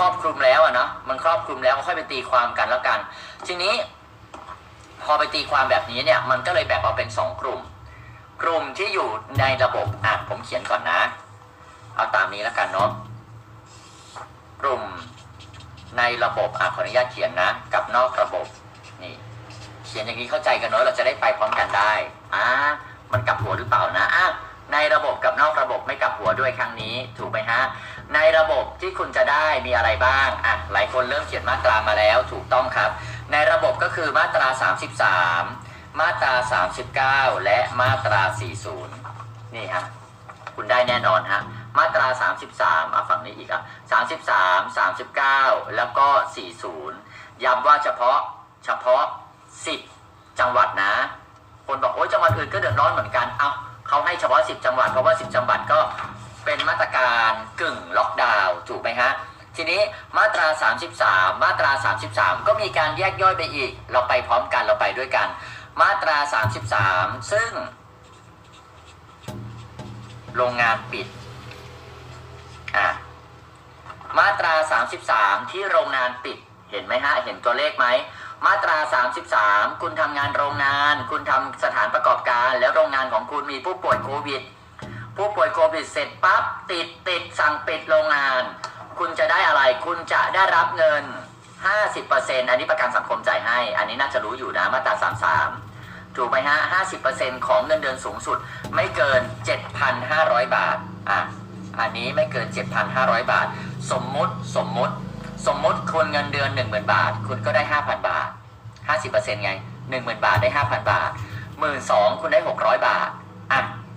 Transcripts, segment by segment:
ครอบคลุมแล้วอะเนาะมันครอบคลุมแล้วก็ค่อยไปตีความกันแล้วกัน ทีนี้ พอไปตีความแบบนี้เนี่ย มันก็เลยแบ่งออกเป็นสองกลุ่ม กลุ่มที่อยู่ในระบบอะผมเขียนก่อนนะ เอาตามนี้แล้วกันเนาะกลุ่มในระบบอะขออนุญาตเขียนนะ กับนอกระบบนี่ เขียนอย่างนี้เข้าใจกันเนาะเราจะได้ไปพร้อมกันได้อ่ามันกลับหัวหรือเปล่านะอะในระบบกับนอกระบบไม่กลับหัวด้วยครั้งนี้ถูกไหมฮะ ในระบบที่คุณจะได้มีอะไรบ้างอะหลายคนเริ่มเขียนมาตรามาแล้วถูกต้องครับ ในระบบก็คือมาตรา 33 มาตรา 39 และมาตรา 40 นี่ฮะคุณได้แน่นอนฮะมาตรา 33อะฝั่งนี้อีกอะ33 39 แล้วก็ 40 ย้ำว่าเฉพาะเฉพาะ 10 จังหวัดนะ คนบอกโอ้ยจังหวัดอื่นก็เดือดร้อนเหมือนกัน เอาเขาให้เฉพาะ 10 จังหวัดเพราะว่า 10 จังหวัดก็ ตรการกึ่งล็อกดาวน์ถูกไหมฮะทีนี้มาตรา 33 มาตรา 33 ก็มีการแยกย่อยไปอีก เราไปพร้อมกันเราไปด้วยกัน มาตรา 33 ซึ่ง โรงงานปิดอะมาตรา 33 ที่โรงงานปิดเห็นไหมฮะเห็นตัวเลขไหมมาตรา 33 คุณทำงานโรงงาน คุณทำสถานประกอบการ แล้วโรงงานของคุณมีผู้ป่วยโควิด ผู้ป่วยโควิดเสร็จปั๊บติดติดสั่งปิดโรงงาน คุณจะได้อะไร คุณจะได้รับเงิน 50%อันนี้ประกันสังคมจ่ายให้ อันนี้น่าจะรู้อยู่นะมาตรา33 ถูกไหมฮะ 50%ของเงินเดือนสูงสุดไม่เกิน 7,500 บาท อะ อันนี้ไม่เกิน 7,500 บาท สมมุติสมมุติ สมมุติคุณเงินเดือน 10,000 บาท คุณก็ได้ 5,000 บาท 50%ไง 10,000 บาทได้ 5,000 บาท 12,000 คุณได้ 600 บาท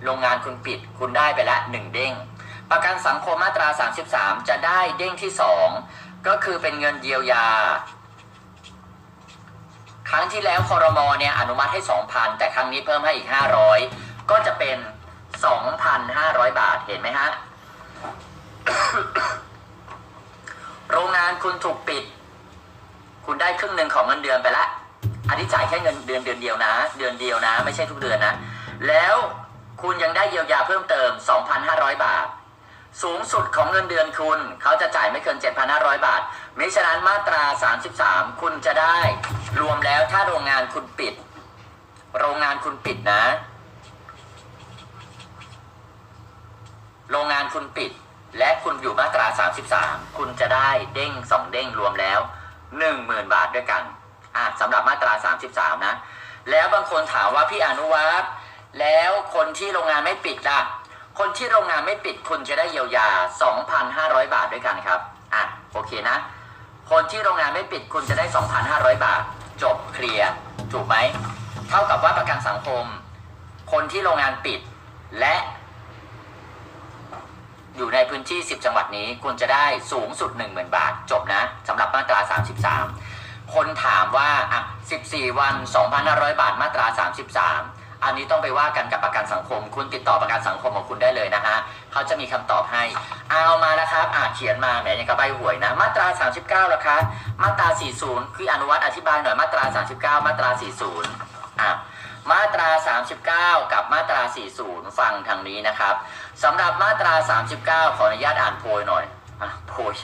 โรงงานคุณปิด คุณได้ไปละ1เด้ง ประกันสังคมมาตรา 33 จะได้เด้งที่ 2 ก็คือเป็นเงินเยียวยา ครั้งที่แล้วคอรมอเนี่ยอนุมัติให้ 2,000 แต่ครั้งนี้เพิ่มให้อีก 500 ก็จะเป็น 2,500 บาทเห็นไหมฮะ โรงงานคุณถูกปิด คุณได้ครึ่งหนึ่งของเงินเดือนไปละอันนี้จ่ายแค่เงินเดือนเดือนเดียวนะ เดือนเดียวนะ ไม่ใช่ทุกเดือนนะ แล้ว คุณยังได้เยียวยาเพิ่มเติม 2,500 บาท สูงสุดของเงินเดือนคุณ เขาจะจ่ายไม่เกิน 7,500 บาท มิฉะนั้นมาตรา 33 คุณจะได้ รวมแล้วถ้าโรงงานคุณปิด โรงงานคุณปิดนะ โรงงานคุณปิด และคุณอยู่มาตรา 33 คุณจะได้เด้งสองเด้งรวมแล้ว 10,000 บาทด้วยกันอะสำหรับมาตรา 33 นะ แล้วบางคนถามว่าพี่อนุวัฒน์ แล้วคนที่โรงงานไม่ปิดล่ะ คนที่โรงงานไม่ปิดคุณจะได้เยียวยา 2,500 บาทด้วยกันครับ อะ โอเคนะ คนที่โรงงานไม่ปิดคุณจะได้ 2,500 บาท จบเคลียร์ ถูกไหม เท่ากับว่าประกันสังคม คนที่โรงงานปิดและ อยู่ในพื้นที่ 10 จังหวัดนี้ คุณจะได้สูงสุด 10,000 บาท จบนะสำหรับมาตรา 33 คนถามว่าอะ14 วัน 2,500 บาท มาตรา 33 อันนี้ต้องไปว่ากันกับประกันสังคม คุณติดต่อประกันสังคมของคุณได้เลยนะฮะเขาจะมีคำตอบให้ เอามาแล้วครับอะเขียนมาแหมยังกระใบหวยนะ มาตรา 39แล้วคะมาตรา 40 คืออนุวัตอธิบายหน่อยมาตรา 39 มาตรา 40อะมาตรา 39 กับมาตรา 40 ฟังทางนี้นะครับสำหรับมาตรา 39 ขออนุญาตอ่านโพยหน่อยอะโพย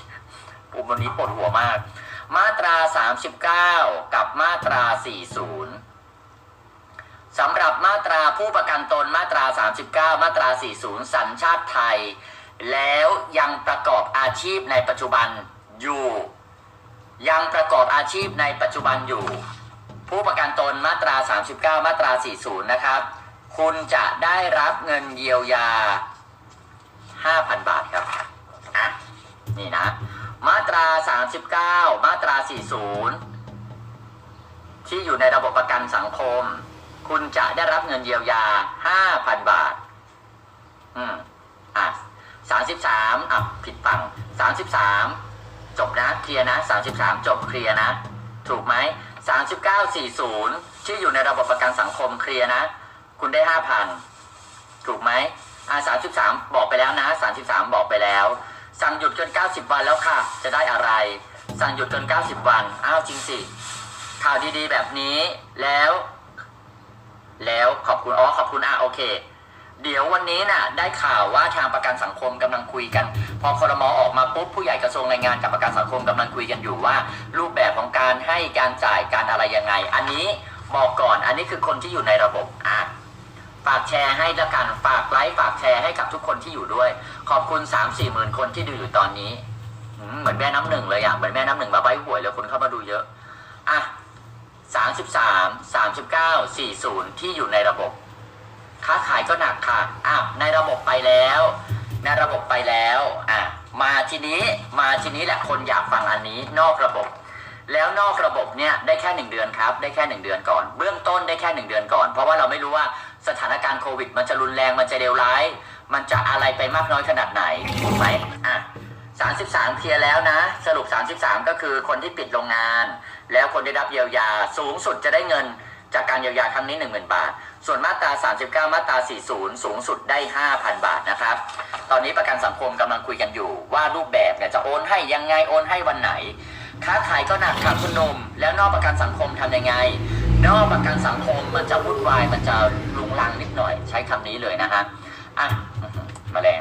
ปุ่มวันนี้ปวดหัวมาก มาตรา 39 กับมาตรา 40 สำหรับมาตราผู้ประกันตนมาตรา 39 มาตรา 40 สัญชาติไทย แล้วยังประกอบอาชีพในปัจจุบันอยู่ ยังประกอบอาชีพในปัจจุบันอยู่ ผู้ประกันตนมาตรา 39 มาตรา 40 นะครับ คุณจะได้รับเงินเยียวยา 5,000 บาทครับอะนี่นะ มาตรา 39 มาตรา 40 ที่อยู่ในระบบประกันสังคม คุณจะได้รับเงินเยียวยา5,000บาท อืมอะ33อะผิดฝั่ง33จบนะเคลียร์นะ33จบเคลียร์นะ ถูกไหม39 40ที่อยู่ในระบบประกันสังคมเคลียร์นะ คุณได้5,000ถูกไหมอ่า33บอกไปแล้วนะ33บอกไปแล้ว สั่งหยุดเกิน90วันแล้วค่ะ จะได้อะไร สั่งหยุดเกิน90วัน อ้าวจริงสิข่าวดีๆแบบนี้แล้ว แล้วขอบคุณอ๋อขอบคุณอะโอเค เดี๋ยววันนี้น่ะ ได้ข่าวว่าทางประกันสังคมกำลังคุยกัน พอคอรมอออกมาปุ๊บผู้ใหญ่กระทรวงแรงงานกับประกันสังคมกำลังคุยกันอยู่ว่า รูปแบบของการให้การจ่ายการอะไรยังไง อันนี้บอกก่อนอันนี้คือคนที่อยู่ในระบบอะฝากแชร์ให้ละกันฝากไลค์ฝากแชร์ให้กับทุกคนที่อยู่ด้วย ขอบคุณ3 4หมื่นคนที่ดูอยู่ตอนนี้เหมือนแม่น้ำหนึ่งเลยอะเหมือนแม่น้ำหนึ่งมาใบหวยแล้วคนเข้ามาดูเยอะอะ สามสิบสามสามสิบเก้าสี่ศูนย์ที่อยู่ในระบบ ค้าขายก็หนักค่ะอ้าวในระบบไปแล้ว ในระบบไปแล้วอะมาทีนี้มาทีนี้แหละคนอยากฟังอันนี้นอกระบบ แล้วนอกระบบเนี่ยได้แค่หนึ่งเดือนครับ ได้แค่หนึ่งเดือนก่อน เบื้องต้นได้แค่หนึ่งเดือนก่อน เพราะว่าเราไม่รู้ว่าสถานการณ์โควิด มันจะรุนแรงมันจะเลวร้าย มันจะอะไรไปมากน้อยขนาดไหนถูกไหมอะ สามสิบสามเคลียร์แล้วนะ สรุป 33 ก็คือคนที่ปิดโรงงาน แล้วคนได้รับเยียวยาสูงสุดจะได้เงินจากการเยียวยาครั้งนี้ 10,000 บาท ส่วนมาตรา 39 มาตรา 40 สูงสุดได้ 5,000 บาทนะครับ ตอนนี้ประกันสังคมกำลังคุยกันอยู่ ว่ารูปแบบเนี่ยจะโอนให้ยังไงโอนให้วันไหน ค้าขายก็หนักค่ะคุณหนุ่มแล้วนอกประกันสังคมทำยังไง นอกประกันสังคมมันจะวุ่นวายมันจะลุงลังนิดหน่อย ใช้คำนี้เลยนะฮะอะอื้อหือแมลง